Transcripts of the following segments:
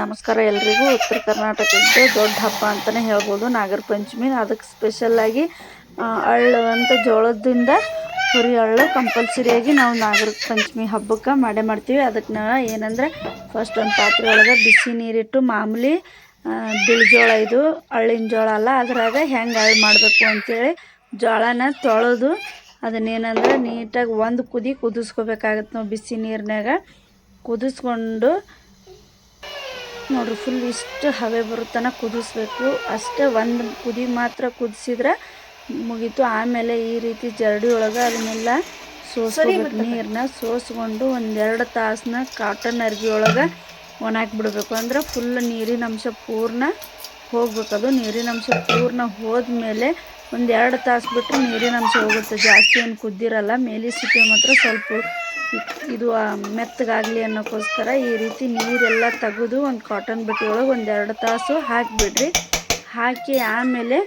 ನಮಸ್ಕಾರ ಎಲ್ರಿಗೂ. ಉತ್ತರ ಕರ್ನಾಟಕದ ದೊಡ್ಡ ಹಬ್ಬ ಅಂತಲೇ ಹೇಳ್ಬೋದು. ನಾಗರ ಪಂಚಮಿ. ಅದಕ್ಕೆ ಸ್ಪೆಷಲ್ಲಾಗಿ ಅಳ್ಳು ಅಂತ ಜೋಳದಿಂದ ಹುರಿ ಅಳ್ಳು ಕಂಪಲ್ಸರಿಯಾಗಿ ನಾವು ನಾಗರ ಪಂಚಮಿ ಹಬ್ಬಕ್ಕೆ ಮಾಡೇ ಮಾಡ್ತೀವಿ. ಅದಕ್ಕೆ ನಾವು ಏನಂದ್ರೆ ಫಸ್ಟ್ ಒಂದು ಪಾತ್ರೆ ಒಳಗೆ ಬಿಸಿ ನೀರಿಟ್ಟು ಮಾಮೂಲಿ ಬಿಳಿ ಜೋಳ ಇದು ಅಳ್ಳಿನ ಜೋಳ ಅಲ್ಲ, ಅದ್ರಾಗ ಹೆಂಗೆ ಅಳ್ಳು ಮಾಡಬೇಕು ಅಂತೇಳಿ ಜೋಳನ ತೊಳೆದು ಅದನ್ನೇನಂದ್ರೆ ನೀಟಾಗಿ ಒಂದು ಕುದಿ ಕುದಿಸ್ಕೋಬೇಕಾಗತ್ತೆ. ನಾವು ಬಿಸಿ ನೀರಿನಾಗ ಕುದಿಸ್ಕೊಂಡು ನೋಡ್ರಿ ಫುಲ್ ಇಷ್ಟು ಹವೆ ಬರುತ್ತನ ಕುದಿಸ್ಬೇಕು. ಅಷ್ಟೇ ಒಂದು ಕುದಿ ಮಾತ್ರ ಕುದಿಸಿದ್ರೆ ಮುಗೀತು. ಆಮೇಲೆ ಈ ರೀತಿ ಜರಡಿ ಒಳಗೆ ಅದನ್ನೆಲ್ಲ ಸೋಸ್ಕೋಬೇಕು. ನೀರನ್ನ ಸೋಸ್ಕೊಂಡು ಒಂದೆರಡು ತಾಸನ್ನ ಕಾಟನ್ ಅರ್ಬಿ ಒಳಗೆ ಒಣಾಕ್ಬಿಡ್ಬೇಕು ಅಂದ್ರೆ ಫುಲ್ ನೀರಿನ ಅಂಶ ಪೂರ್ಣ ಹೋಗ್ಬೇಕದು ನೀರಿನ ಅಂಶ ಪೂರ್ಣ ಹೋದ್ಮೇಲೆ ಒಂದು ಎರಡು ತಾಸು ಬಿಟ್ಟರೆ ನೀರಿನ ಅಂಶ ಹೋಗುತ್ತೆ. ಜಾಸ್ತಿ ಏನು ಕುದ್ದಿರಲ್ಲ. ಮೇಲಿ ಸಿಪ್ಪೆ ಮಾತ್ರ ಸ್ವಲ್ಪ ಇದು ಮೆತ್ತಗಾಗಲಿ ಅನ್ನೋಕ್ಕೋಸ್ಕರ ಈ ರೀತಿ ನೀರೆಲ್ಲ ತೆಗೆದು ಒಂದು ಕಾಟನ್ ಬಟ್ಟೆ ಒಳಗೆ ಒಂದು ಎರಡು ತಾಸು ಹಾಕಿಬಿಡ್ರಿ. ಹಾಕಿ ಆಮೇಲೆ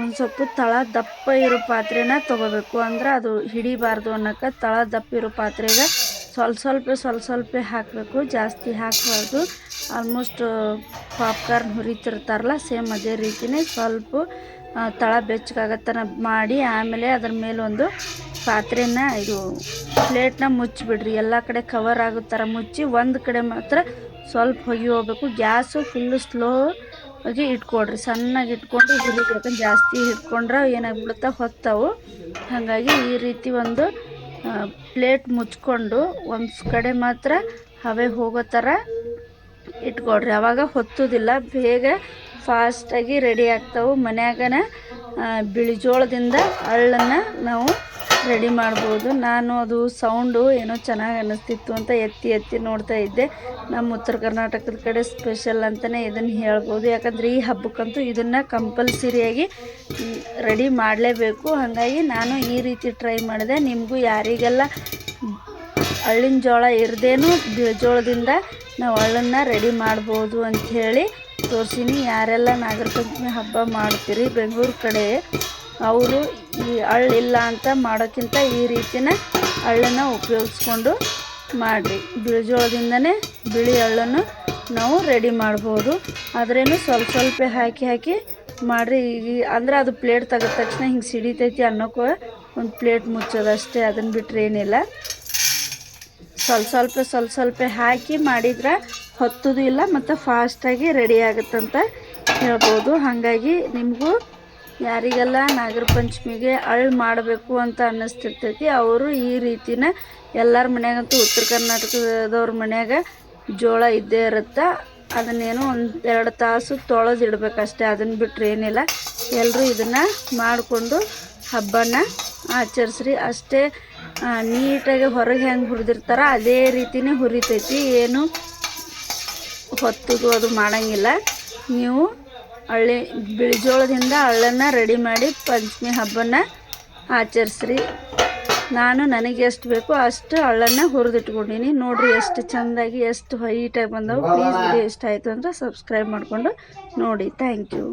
ಒಂದು ಸ್ವಲ್ಪ ತಳ ದಪ್ಪ ಇರೋ ಪಾತ್ರೆನ ತೊಗೋಬೇಕು. ಅಂದ್ರೆ ಅದು ಹಿಡಿಬಾರ್ದು ಅನ್ನೋಕೆ ತಳ ದಪ್ಪ ಇರೋ ಪಾತ್ರೆಗೆ ಸ್ವಲ್ಪ ಸ್ವಲ್ಪ ಸ್ವಲ್ಪ ಸ್ವಲ್ಪ ಹಾಕಬೇಕು. ಜಾಸ್ತಿ ಹಾಕಬಾರ್ದು. ಆಲ್ಮೋಸ್ಟ್ ಪಾಪ್ಕಾರ್ನ್ ಹುರಿತಿರ್ತಾರಲ್ಲ ಸೇಮ್ ಅದೇ ರೀತಿಯೇ ಸ್ವಲ್ಪ ತಳ ಬೆಚ್ಚಗಾಗತ್ತನ ಮಾಡಿ ಆಮೇಲೆ ಅದ್ರ ಮೇಲೊಂದು ಪಾತ್ರೆನ ಇದು ಪ್ಲೇಟ್ನ ಮುಚ್ಚಿಬಿಡ್ರಿ. ಎಲ್ಲ ಕಡೆ ಕವರ್ ಆಗೋ ಥರ ಮುಚ್ಚಿ ಒಂದು ಕಡೆ ಮಾತ್ರ ಸ್ವಲ್ಪ ಹೊಗೆ ಹೋಗ್ಬೇಕು. ಗ್ಯಾಸು ಫುಲ್ಲು ಸ್ಲೋ ಆಗಿ ಇಟ್ಕೊಡ್ರಿ. ಸಣ್ಣಗೆ ಇಟ್ಕೊಂಡು ಹುರಿಬೇಕು. ಜಾಸ್ತಿ ಇಟ್ಕೊಂಡ್ರೆ ಏನಾಗ್ಬಿಡುತ್ತೆ? ಹೊತ್ತವು. ಹಾಗಾಗಿ ಈ ರೀತಿ ಒಂದು ಪ್ಲೇಟ್ ಮುಚ್ಕೊಂಡು ಒಂದು ಕಡೆ ಮಾತ್ರ ಹವೆ ಹೋಗೋ ಥರ ಇಟ್ಕೊಡ್ರಿ. ಅವಾಗ ಹೊತ್ತೋದಿಲ್ಲ. ಬೇಗ ಫಾಸ್ಟಾಗಿ ರೆಡಿ ಆಗ್ತಾವೆ. ಮನ್ಯಾಗನ ಬಿಳಿ ಜೋಳದಿಂದ ಅಳ್ಳನ್ನು ನಾವು ರೆಡಿ ಮಾಡ್ಬೋದು. ನಾನು ಅದು ಸೌಂಡು ಏನೋ ಚೆನ್ನಾಗಿ ಅನ್ನಿಸ್ತಿತ್ತು ಅಂತ ಎತ್ತಿ ಎತ್ತಿ ನೋಡ್ತಾ ಇದ್ದೆ. ನಮ್ಮ ಉತ್ತರ ಕರ್ನಾಟಕದ ಕಡೆ ಸ್ಪೆಷಲ್ ಅಂತಲೇ ಇದನ್ನು ಹೇಳ್ಬೋದು. ಯಾಕಂದರೆ ಈ ಹಬ್ಬಕ್ಕಂತೂ ಇದನ್ನು ಕಂಪಲ್ಸರಿಯಾಗಿ ರೆಡಿ ಮಾಡಲೇಬೇಕು. ಹಾಗಾಗಿ ನಾನು ಈ ರೀತಿ ಟ್ರೈ ಮಾಡಿದೆ. ನಿಮಗೂ ಯಾರಿಗೆಲ್ಲ ಹಳ್ಳಿನ ಜೋಳ ಇರದೇನು ಜೋಳದಿಂದ ನಾವು ಅಳ್ಳನ್ನ ರೆಡಿ ಮಾಡ್ಬೋದು ಅಂಥೇಳಿ ತೋರಿಸಿನಿ. ಯಾರೆಲ್ಲ ನಾಗರ ಹಬ್ಬ ಮಾಡ್ತೀರಿ, ಬೆಂಗಳೂರು ಕಡೆ, ಅವರು ಈ ಅಳ್ಳಿಲ್ಲ ಅಂತ ಮಾಡೋಕ್ಕಿಂತ ಈ ರೀತಿನ ಅಳ್ಳನ್ನು ಉಪಯೋಗಿಸ್ಕೊಂಡು ಮಾಡಿರಿ. ಬಿಳಿ ಜೋಳದಿಂದನೇ ಬಿಳಿ ಅಳ್ಳನ್ನು ನಾವು ರೆಡಿ ಮಾಡ್ಬೋದು. ಅದರೇನು ಸ್ವಲ್ಪ ಸ್ವಲ್ಪ ಹಾಕಿ ಹಾಕಿ ಮಾಡಿರಿ. ಈಗ ಅಂದ್ರೆ ಅದು ಪ್ಲೇಟ್ ತೆಗೆದ ತಕ್ಷಣ ಹಿಂಗೆ ಸಿಡಿತೈತಿ ಅನ್ನೋಕ್ಕೆ ಒಂದು ಪ್ಲೇಟ್ ಮುಚ್ಚೋದಷ್ಟೇ ಅದನ್ನು ಬಿಟ್ಟರೆ ಏನಿಲ್ಲ. ಸ್ವಲ್ಪ ಸ್ವಲ್ಪ ಸ್ವಲ್ಪ ಸ್ವಲ್ಪ ಹಾಕಿ ಮಾಡಿದ್ರೆ ಹೊತ್ತದು ಇಲ್ಲ ಮತ್ತು ಫಾಸ್ಟಾಗಿ ರೆಡಿ ಆಗುತ್ತಂತ ಹೇಳ್ಬೋದು. ಹಾಗಾಗಿ ನಿಮಗೂ ಯಾರಿಗೆಲ್ಲ ನಾಗರ ಪಂಚಮಿಗೆ ಅಳ್ಳು ಮಾಡಬೇಕು ಅಂತ ಅನ್ನಿಸ್ತಿರ್ತೈತಿ, ಅವರು ಈ ರೀತಿನ ಎಲ್ಲರ ಮನ್ಯಾಗಂತೂ ಉತ್ತರ ಕರ್ನಾಟಕದವ್ರ ಮನ್ಯಾಗ ಜೋಳ ಇದ್ದೇ ಇರುತ್ತೆ, ಅದನ್ನೇನು ಒಂದು ಎರಡು ತಾಸು ತೊಳೆದಿಡ್ಬೇಕಷ್ಟೇ ಅದನ್ನು ಬಿಟ್ಟರೆ ಏನಿಲ್ಲ. ಎಲ್ಲರೂ ಇದನ್ನು ಮಾಡಿಕೊಂಡು ಹಬ್ಬನ ಆಚರಿಸ್ರಿ. ಅಷ್ಟೇ ನೀಟಾಗಿ ಹೊರಗೆ ಹೆಂಗೆ ಹುರಿದಿರ್ತಾರ ಅದೇ ರೀತಿನೇ ಹುರಿತೈತಿ. ಏನು ಹೊತ್ತದು ಅದು ಮಾಡೋಂಗಿಲ್ಲ. ನೀವು ಹಳ್ಳಿ ಬಿಳಿಜೋಳದಿಂದ ಹಳ್ಳನ್ನು ರೆಡಿ ಮಾಡಿ ಪಂಚಮಿ ಹಬ್ಬನ ಆಚರಿಸ್ರಿ. ನಾನು ನನಗೆ ಎಷ್ಟು ಬೇಕೋ ಅಷ್ಟು ಹಳ್ಳನ್ನು ಹುರಿದಿಟ್ಕೊಂಡಿನಿ. ನೋಡಿರಿ ಎಷ್ಟು ಚಂದಾಗಿ ಎಷ್ಟು ಹೈಟಾಗಿ ಬಂದವು. ಪ್ಲೀಸ್ ವಿಡಿಯೋ ಇಷ್ಟ ಆಯಿತು ಅಂದರೆ ಸಬ್ಸ್ಕ್ರೈಬ್ ಮಾಡಿಕೊಂಡು ನೋಡಿ. Thank you